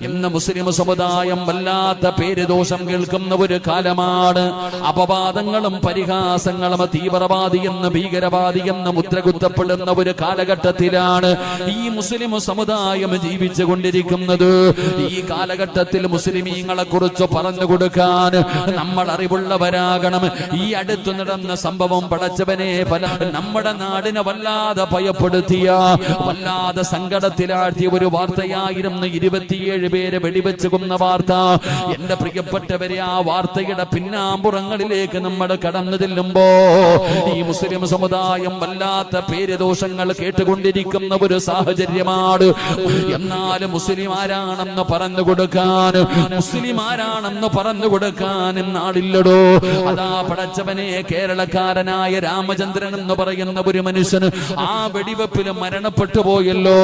ഇന്ന് മുസ്ലിം സമുദായം വല്ലാത്ത പേര് ദോഷം കേൾക്കുന്ന ഒരു കാലമാണ്. അപവാദങ്ങളും പരിഹാസങ്ങളും തീവ്രവാദി എന്ന് ഭീകരവാദി എന്ന് മുദ്രകുത്തപ്പെടുന്ന ഒരു കാലഘട്ടത്തിലാണ് ഈ മുസ്ലിം സമുദായം ജീവിച്ചു കൊണ്ടിരിക്കുന്നത് ഈ കാലഘട്ടത്തിൽ മുസ്ലിമീങ്ങളെ കുറിച്ച് പറഞ്ഞു കൊടുക്കാൻ നമ്മൾ അറിവുള്ളവരാകണം. ഈ അടുത്തു നടന്ന സംഭവം പടച്ചവനെ പല നമ്മുടെ നാടിനെ വല്ലാതെ ഭയപ്പെടുത്തിയ വല്ലാതെ സങ്കടത്തിലാഴ്ത്തിയ ഒരു വാർത്തയായിരുന്നു ഇരുപത്തിയേഴ് പേര് വെടിവെച്ച് കൊന്ന വാർത്ത. എന്റെ പ്രിയപ്പെട്ടവരെ ആ വാർത്തയുടെ പിന്നാമ്പുറങ്ങളിലേക്ക് നമ്മൾ കടന്നു ചെല്ലുമ്പോ ഈ മുസ്ലിം സമുദായം വല്ലാത്ത പേര് ദോഷങ്ങൾ കേട്ടുകൊണ്ടിരിക്കുന്ന ഒരു സാഹചര്യമാണ്. എന്നാൽ മുസ്ലിം ആരാണെന്ന് പറഞ്ഞു കൊടുക്കാൻ മുസ്ലിം ആരാണെന്ന് പറഞ്ഞു കൊടുക്കാൻ നാടില്ലടോ അതാ പടച്ചവനെ കേരളക്കാരനായ രാമചന്ദ്രൻ എന്ന് പറയുന്ന ഒരു മനുഷ്യന് ആ വെടിവെപ്പിൽ മരണപ്പെട്ടു പോയല്ലോ.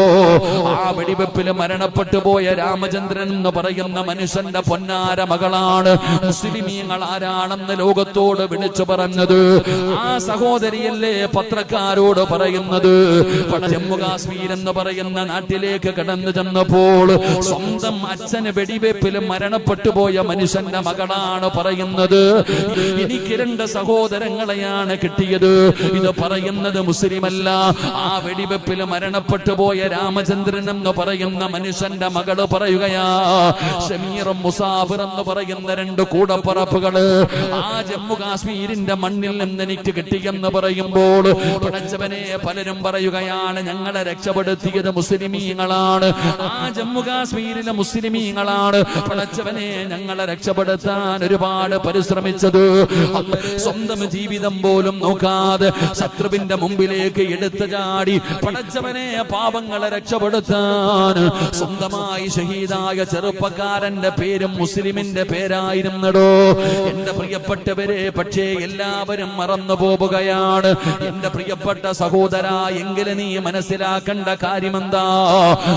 ആ വെടിവെപ്പിൽ മരണപ്പെട്ടു പോയ രാമചന്ദ്രൻ എന്ന് പറയുന്ന മനുഷ്യന്റെ പൊന്നാര മകളാണ്. മുസ്ലിമീങ്ങൾ ആരാണെന്ന് ലോകത്തോട് വിളിച്ചു പറഞ്ഞത്. ആ സഹോദരിയല്ലേ പത്രക്കാരോട് പറയുന്നത്? ജമ്മു കാശ്മീർ എന്ന് പറയുന്ന നാട്ടിലേക്ക് കടന്നു ചെന്നപ്പോൾ സ്വന്തം അച്ഛന് വെടിവെപ്പിൽ മരണപ്പെട്ടു പോയ മനുഷ്യന്റെ മകളാണ് പറയുന്നത്. എനിക്ക് രണ്ട് സഹോദരങ്ങളെയാണ് കിട്ടിയത്. ഇത് പറയുന്നത് മുസ്ലിമല്ല. ആ വെടിവെപ്പിൽ മരണപ്പെട്ടു പോയ രാമചന്ദ്രൻ എന്ന് പറയുന്ന മനുഷ്യന്റെ മകൾ പറയുകയാ ഷമീറും മുസാഫിർ എന്ന് പറയുന്ന രണ്ട് കൂടപ്പറപ്പുകൾ ആ ജമ്മു കാശ്മീരിന്റെ മണ്ണിൽ നിന്ന് എനിക്ക് കിട്ടിയെന്ന് പറയുമ്പോൾ പടച്ചവനെ പലരും പറയുകയാണ് ഞങ്ങളെ രക്ഷപ്പെടുത്തിയത് മുസ്ലിമീങ്ങളാണ്. ആ ജമ്മു കാശ്മീരിലെ മുസ്ലിമീങ്ങളാണ്. പടച്ചവനെ ഞങ്ങളെ രക്ഷപ്പെടുത്താൻ ഒരുപാട് പരിശ്രമിച്ചത്. സ്വന്തം ജീവിതം പോലും നോക്കാതെ ശത്രുവിന്റെ മുമ്പിലേക്ക് എടുത്തു ചാടി പടച്ചവനെ പാപങ്ങളെ രക്ഷപ്പെടുത്താൻ സ്വന്തമായി ഷഹീദായ ചെറുപ്പക്കാരന്റെ പേരും മുസ്ലിമിന്റെ പേരായിരുന്നടോ. എന്റെ പ്രിയപ്പെട്ടവരെ പക്ഷേ എല്ലാവരും മറന്നു പോവുകയാണ്. എന്റെ പ്രിയപ്പെട്ട സഹോദര എങ്കിലും നീ മനസ്സിലാക്കേണ്ട കാര്യമെന്താ?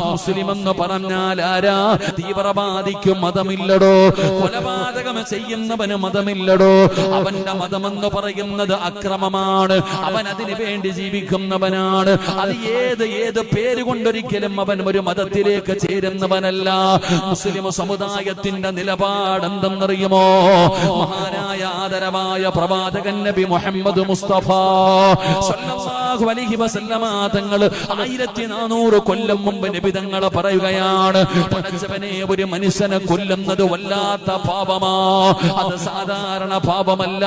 മുസ്ലിം എന്ന് പറഞ്ഞാൽ ആരാ? തീവ്രവാദിക്കും മതമില്ലടോ. കൊലപാതകം ചെയ്യുന്നവന് മതമില്ലടോ. അവന്റെ മതമെന്ന് പറയുന്നത് അക്രമമാണ്. അവൻ അതിനു വേണ്ടി ജീവിക്കുന്നവനാണ്. അത് ഏത് ഏത് പേര് കൊണ്ടൊരിക്കലും അവൻ ഒരു മതത്തിലേക്ക് ചേരുന്നവനല്ല. മുസ്ലിം സമുദായത്തിന്റെ നിലപാട് എന്തെന്നറിയുമോ മഹാനായ ആദരവായ പ്രവാചകൻ നബി മുഹമ്മദ് മുസ്തഫ തങ്ങൾ ആയിരത്തി നാനൂറ് കൊല്ലം മുമ്പ് നബി തങ്ങൾ പറയുകയാണ് പഠിച്ചവനെ ഒരു മനുഷ്യനെ കൊല്ലുന്നത് വല്ലാത്ത പാപമാ. അത് സാധാരണ പാപമല്ല.